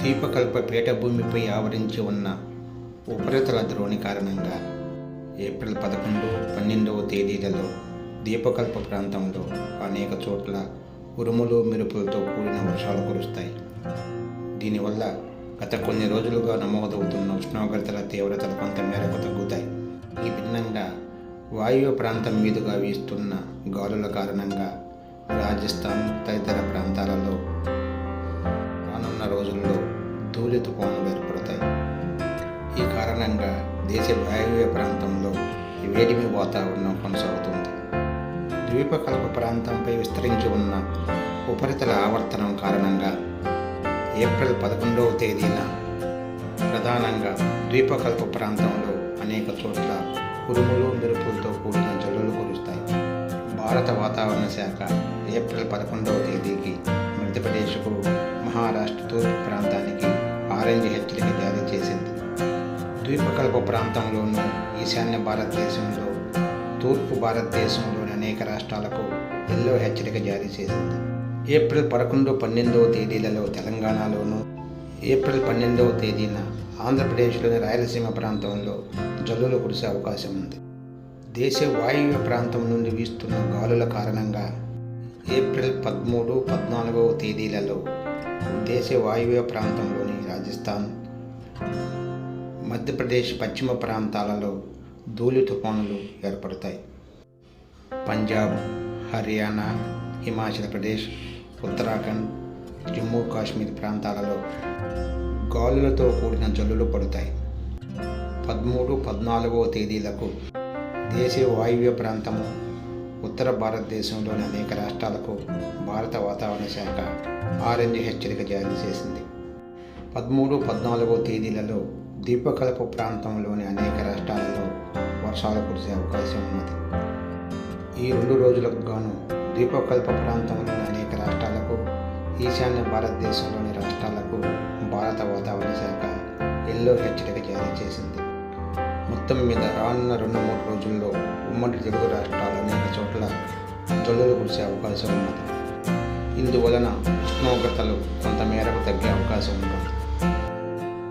ద్వీపకల్ప పీఠభూమిపై ఆవరించి ఉన్న ఉపరితల ద్రోణి కారణంగా ఏప్రిల్ పదకొండు పన్నెండవ తేదీలలో దీపకల్ప ప్రాంతంలో అనేక చోట్ల ఉరుములు మెరుపులతో కూడిన వర్షాలు కురుస్తాయి. దీనివల్ల గత కొన్ని రోజులుగా నమోదవుతున్న ఉష్ణోగ్రతల తీవ్రతలు కొంత మేరకు తగ్గుతాయి. ఈ భిన్నంగా వాయువ్య ప్రాంతం మీదుగా వీస్తున్న గాలుల కారణంగా రాజస్థాన్ తదితర ప్రాంతాలలో రానున్న రోజుల్లో ధూళి తుఫానులు ఏర్పడతాయి ఈ కారణంగా దేశ వాయువ్య ప్రాంతంలో వేడిమి వాతావరణం కొనసాగుతుంది. ద్వీపకల్ప ప్రాంతంపై విస్తరించి ఉన్న ఉపరితల ఆవర్తనం కారణంగా ఏప్రిల్ పదకొండవ తేదీన ప్రధానంగా ద్వీపకల్ప ప్రాంతంలో అనేక చోట్ల ఉరుములు మెరుపులతో కూడిన జల్లులు కురుస్తాయి. భారత వాతావరణ శాఖ ఏప్రిల్ పదకొండవ తేదీకి ఆరెంజ్ చేసింది. ద్వీపకల్ప ప్రాంతంలోనూ ఈశాన్య భారతదేశంలో తూర్పు భారతదేశంలోని అనేక రాష్ట్రాలకు ఎల్లో హెచ్చరిక జారీ చేసింది. ఏప్రిల్ పదకొండు పన్నెండవ తేదీలలో తెలంగాణలోను ఏప్రిల్ పన్నెండవ తేదీన ఆంధ్రప్రదేశ్లోని రాయలసీమ ప్రాంతంలో జల్లులు కురిసే అవకాశం ఉంది. దేశ వాయువ్య ప్రాంతం నుండి వీస్తున్న గాలుల కారణంగా ఏప్రిల్ పదమూడు పద్నాలుగవ తేదీలలో దేశ వాయువ్య ప్రాంతంలోని రాజస్థాన్ మధ్యప్రదేశ్ పశ్చిమ ప్రాంతాలలో ధూళి తుఫానులు ఏర్పడతాయి. పంజాబ్ హర్యానా హిమాచల్ ప్రదేశ్ ఉత్తరాఖండ్ జమ్మూ కాశ్మీర్ ప్రాంతాలలో గాలులతో కూడిన జల్లులు పడతాయి. పదమూడు పద్నాలుగవ తేదీలకు దేశీయ వాయువ్య ప్రాంతము ఉత్తర భారతదేశంలోని అనేక రాష్ట్రాలకు భారత వాతావరణ శాఖ ఆరెంజ్ హెచ్చరిక జారీ చేసింది. పదమూడు పద్నాలుగో తేదీలలో ద్వీపకల్ప ప్రాంతంలోని అనేక రాష్ట్రాలలో వర్షాలు కురిసే అవకాశం ఉన్నది. ఈ రెండు రోజులకు గాను ద్వీపకల్ప ప్రాంతంలోని అనేక రాష్ట్రాలకు ఈశాన్య భారతదేశంలోని రాష్ట్రాలకు భారత వాతావరణ శాఖ ఎల్లో హెచ్చరిక జారీ చేసింది. మొత్తం మీద రానున్న రెండు మూడు రోజుల్లో ఉమ్మడి తెలుగు రాష్ట్రాలు అనేక చోట్ల జల్లులు కురిసే అవకాశం ఉన్నది. ఇందువలన ఉష్ణోగ్రతలు కొంత మేరకు తగ్గే అవకాశం ఉంటుంది